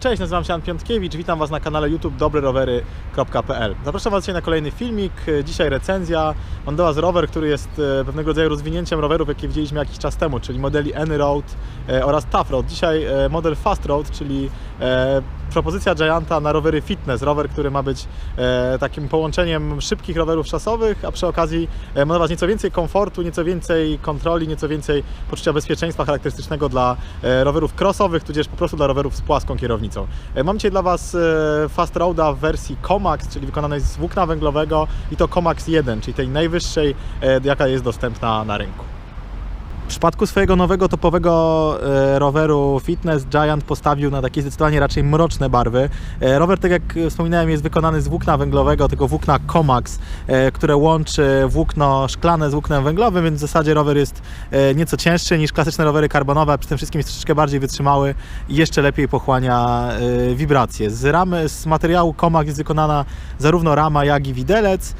Cześć, nazywam się Jan Piątkiewicz, witam Was na kanale YouTube dobrerowery.pl Zapraszam Was dzisiaj na kolejny filmik, dzisiaj recenzja. Mam do Was rower, który jest e, pewnego rodzaju rozwinięciem rowerów, jakie widzieliśmy jakiś czas temu, czyli modeli N-Road e, oraz Tough Road. Dzisiaj e, model Fast Road, czyli e, propozycja Gianta na rowery fitness, rower, który ma być e, takim połączeniem szybkich rowerów szasowych, a przy okazji e, ma dawać nieco więcej komfortu, nieco więcej kontroli, nieco więcej poczucia bezpieczeństwa charakterystycznego dla e, rowerów crossowych, tudzież po prostu dla rowerów z płaską kierownicą. Mam dzisiaj dla Was Fast Roada w wersji Comax, czyli wykonanej z włókna węglowego i to Comax 1, czyli tej najwyższej, jaka jest dostępna na rynku. W przypadku swojego nowego topowego e, roweru Fitness Giant postawił na takie zdecydowanie raczej mroczne barwy. E, rower, tak jak wspominałem, jest wykonany z włókna węglowego, tego włókna Comax, e, które łączy włókno szklane z włóknem węglowym, więc w zasadzie rower jest nieco cięższy niż klasyczne rowery karbonowe, przy tym wszystkim jest troszeczkę bardziej wytrzymały i jeszcze lepiej pochłania wibracje. Z ramy, z materiału Comax jest wykonana zarówno rama, jak i widelec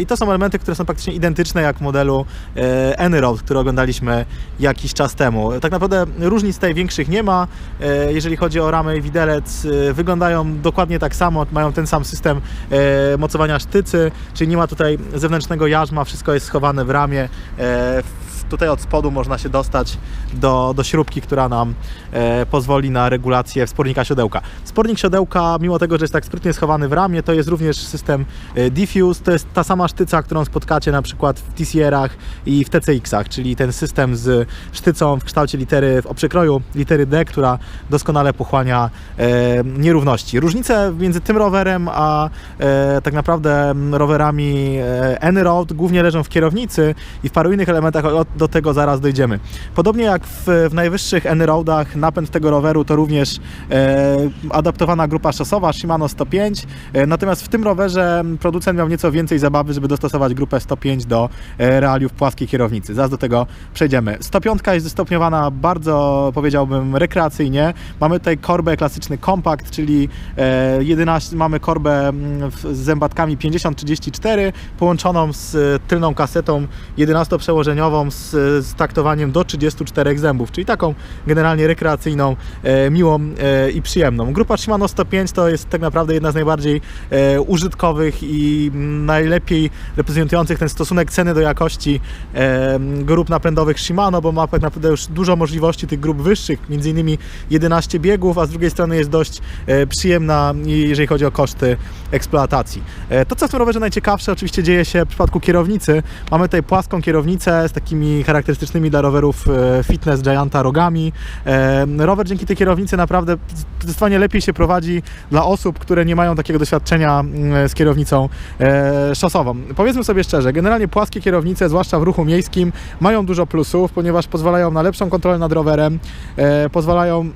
i to są elementy, które są praktycznie identyczne jak w modelu e, N-Road, który oglądaliśmy jakiś czas temu. Tak naprawdę różnic tutaj większych nie ma, e, jeżeli chodzi o ramę i widelec. e, Wyglądają dokładnie tak samo, mają ten sam system e, mocowania sztycy, czyli nie ma tutaj zewnętrznego jarzma, wszystko jest schowane w ramie. W- Tutaj od spodu można się dostać do, do śrubki, która nam e, pozwoli na regulację wspornika siodełka. Spornik siodełka, mimo tego, że jest tak sprytnie schowany w ramię, to jest również system e, Diffuse. To jest ta sama sztyca, którą spotkacie na przykład w TCR-ach i w TCX-ach, czyli ten system z sztycą w kształcie litery, o przekroju litery D, która doskonale pochłania e, nierówności. Różnice między tym rowerem a e, tak naprawdę mm, rowerami e, N-Road głównie leżą w kierownicy i w paru innych elementach, do tego zaraz dojdziemy. Podobnie jak w, w najwyższych N-Roadach, napęd tego roweru to również e, adaptowana grupa szosowa Shimano 105, e, natomiast w tym rowerze producent miał nieco więcej zabawy, żeby dostosować grupę 105 do e, realiów płaskiej kierownicy. Zaraz do tego przejdziemy. 105 jest zestopniowana bardzo, powiedziałbym, rekreacyjnie. Mamy tutaj korbę klasyczny kompakt, czyli e, 11, mamy korbę mm, z zębatkami 50-34 połączoną z tylną kasetą 11-przełożeniową z, z taktowaniem do 34 zębów, czyli taką generalnie rekreacyjną, e, miłą e, i przyjemną. Grupa Shimano 105 to jest tak naprawdę jedna z najbardziej e, użytkowych i mm, najlepiej reprezentujących ten stosunek ceny do jakości grup napędowych Shimano, bo ma tak naprawdę już dużo możliwości tych grup wyższych, między innymi 11 biegów, a z drugiej strony jest dość przyjemna, jeżeli chodzi o koszty eksploatacji. E, To, co w tym rowerze najciekawsze, oczywiście dzieje się w przypadku kierownicy. Mamy tutaj płaską kierownicę z takimi charakterystycznymi dla rowerów e, fitness Gianta rogami. E, Rower dzięki tej kierownicy naprawdę zdecydowanie lepiej się prowadzi dla osób, które nie mają takiego doświadczenia mm, z kierownicą szosową. Powiedzmy sobie szczerze, generalnie płaskie kierownice, zwłaszcza w ruchu miejskim, mają dużo plusów, ponieważ pozwalają na lepszą kontrolę nad rowerem, pozwalają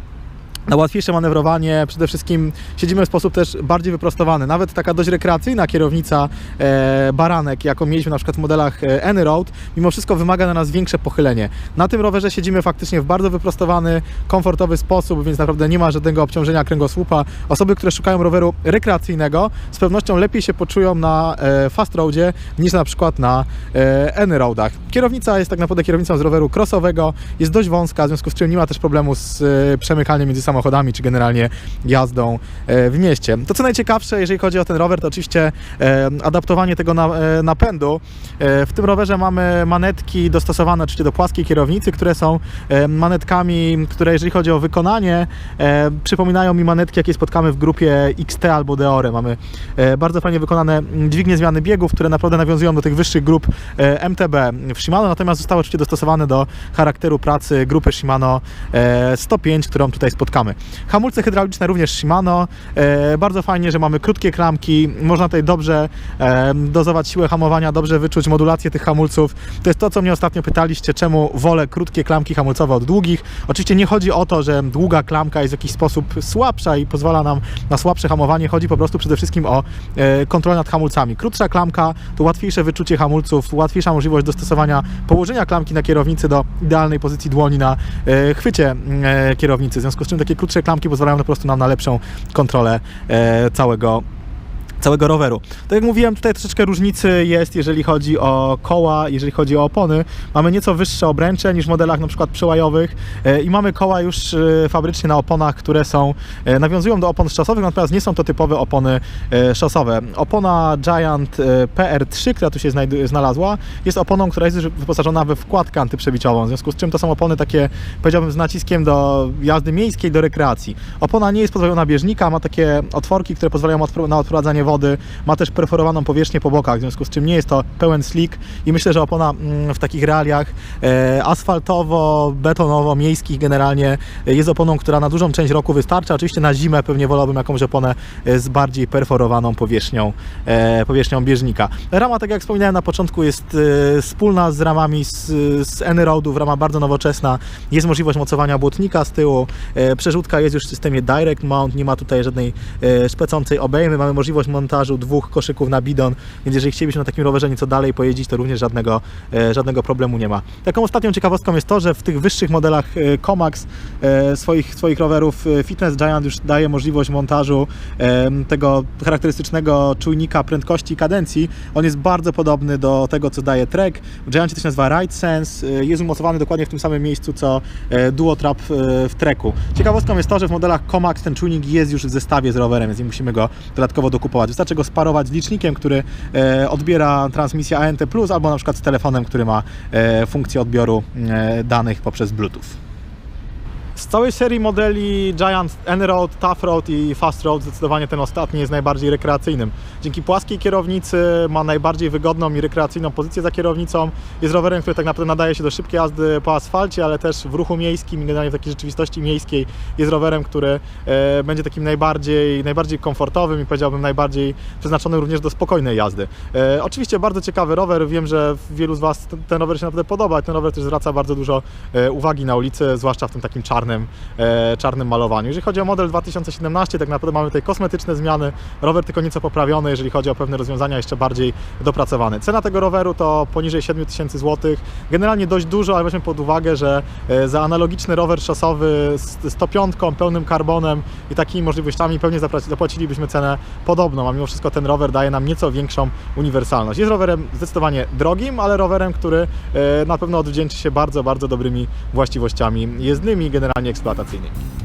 na łatwiejsze manewrowanie, przede wszystkim siedzimy w sposób też bardziej wyprostowany. Nawet taka dość rekreacyjna kierownica e, baranek, jaką mieliśmy na przykład w modelach e, N-Road, mimo wszystko wymaga na nas większe pochylenie. Na tym rowerze siedzimy faktycznie w bardzo wyprostowany, komfortowy sposób, więc naprawdę nie ma żadnego obciążenia kręgosłupa. Osoby, które szukają roweru rekreacyjnego, z pewnością lepiej się poczują na e, fast roadzie niż na przykład na e, N-Roadach. Kierownica jest tak naprawdę kierownicą z roweru crossowego, jest dość wąska, w związku z czym nie ma też problemu z e, przemykaniem między samochodami, czy generalnie jazdą e, w mieście. To co najciekawsze, jeżeli chodzi o ten rower, to oczywiście e, adaptowanie tego e, napędu. W tym rowerze mamy manetki dostosowane oczywiście do płaskiej kierownicy, które są manetkami, które jeżeli chodzi o wykonanie, przypominają mi manetki, jakie spotkamy w grupie XT albo Deore. Mamy bardzo fajnie wykonane dźwignie zmiany biegów, które naprawdę nawiązują do tych wyższych grup MTB w Shimano, natomiast zostały oczywiście dostosowane do charakteru pracy grupy Shimano e, 105, którą tutaj spotkamy. Hamulce hydrauliczne również Shimano. E, bardzo fajnie, że mamy krótkie klamki. Można tutaj dobrze e, dozować siłę hamowania, dobrze wyczuć modulację tych hamulców. To jest to, co mnie ostatnio pytaliście, czemu wolę krótkie klamki hamulcowe od długich. Oczywiście nie chodzi o to, że długa klamka jest w jakiś sposób słabsza i pozwala nam na słabsze hamowanie. Chodzi po prostu przede wszystkim o e, kontrolę nad hamulcami. Krótsza klamka to łatwiejsze wyczucie hamulców, łatwiejsza możliwość dostosowania położenia klamki na kierownicy do idealnej pozycji dłoni na e, chwycie e, kierownicy. W związku z czym takie krótsze klamki pozwalają po prostu nam na lepszą kontrolę e, całego całego roweru. Tak jak mówiłem, tutaj troszeczkę różnicy jest, jeżeli chodzi o koła, jeżeli chodzi o opony. Mamy nieco wyższe obręcze niż w modelach na przykład przełajowych e, i mamy koła już e, fabrycznie na oponach, które są, e, nawiązują do opon szosowych, natomiast nie są to typowe opony szosowe. Opona Giant e, PR3, która tu się znalazła, jest oponą, która jest wyposażona we wkładkę antyprzebiczową, w związku z czym to są opony takie, powiedziałbym, z naciskiem do jazdy miejskiej, do rekreacji. Opona nie jest pozbawiona bieżnika, ma takie otworki, które pozwalają na odprowadzanie wody, ma też perforowaną powierzchnię po bokach, w związku z czym nie jest to pełen slick i myślę, że opona mm, w takich realiach e, asfaltowo-betonowo-miejskich generalnie e, jest oponą, która na dużą część roku wystarcza. Oczywiście na zimę pewnie wolałbym jakąś oponę e, z bardziej perforowaną powierzchnią, powierzchnią bieżnika. Rama, tak jak wspominałem na początku, jest wspólna z ramami z, z N-Roadów, rama bardzo nowoczesna. Jest możliwość mocowania błotnika z tyłu. Przerzutka jest już w systemie Direct Mount, nie ma tutaj żadnej szpecącej obejmy. Mamy możliwość montażu dwóch koszyków na bidon, więc jeżeli chcielibyśmy na takim rowerze nieco dalej pojeździć, to również żadnego, e, żadnego problemu nie ma. Taką ostatnią ciekawostką jest to, że w tych wyższych modelach e, Comax e, swoich, swoich rowerów Fitness Giant już daje możliwość montażu tego charakterystycznego czujnika prędkości i kadencji. On jest bardzo podobny do tego, co daje Trek. W Giancie to się nazywa Ride Sense. Jest umocowany dokładnie w tym samym miejscu, co Duotrap w Treku. Ciekawostką jest to, że w modelach Comax ten czujnik jest już w zestawie z rowerem, więc nie musimy go dodatkowo dokupować. Wystarczy go sparować z licznikiem, który e, odbiera transmisję ANT+, albo na przykład z telefonem, który ma e, funkcję odbioru e, danych poprzez Bluetooth. Z całej serii modeli Giant N-Road, Tough Road i Fast Road zdecydowanie ten ostatni jest najbardziej rekreacyjnym. Dzięki płaskiej kierownicy ma najbardziej wygodną i rekreacyjną pozycję za kierownicą. Jest rowerem, który tak naprawdę nadaje się do szybkiej jazdy po asfalcie, ale też w ruchu miejskim i generalnie w takiej rzeczywistości miejskiej jest rowerem, który e, będzie takim najbardziej, najbardziej komfortowym i powiedziałbym najbardziej przeznaczony również do spokojnej jazdy. E, oczywiście bardzo ciekawy rower, wiem, że wielu z Was ten, ten rower się naprawdę podoba. Ten rower też zwraca bardzo dużo e, uwagi na ulicy, zwłaszcza w tym takim czarnym, e, czarnym malowaniu. Jeżeli chodzi o model 2017, tak naprawdę mamy tutaj kosmetyczne zmiany, rower tylko nieco poprawiony, jeżeli chodzi o pewne rozwiązania jeszcze bardziej dopracowane. Cena tego roweru to poniżej 7000 zł, generalnie dość dużo, ale weźmy pod uwagę, że e, za analogiczny rower szosowy z 105, pełnym karbonem i takimi możliwościami pewnie zapłaci- zapłacilibyśmy cenę podobną, a mimo wszystko ten rower daje nam nieco większą uniwersalność. Jest rowerem zdecydowanie drogim, ale rowerem, który e, na pewno odwdzięczy się bardzo, bardzo dobrymi właściwościami jezdnymi i generalnie eksploatacyjnymi.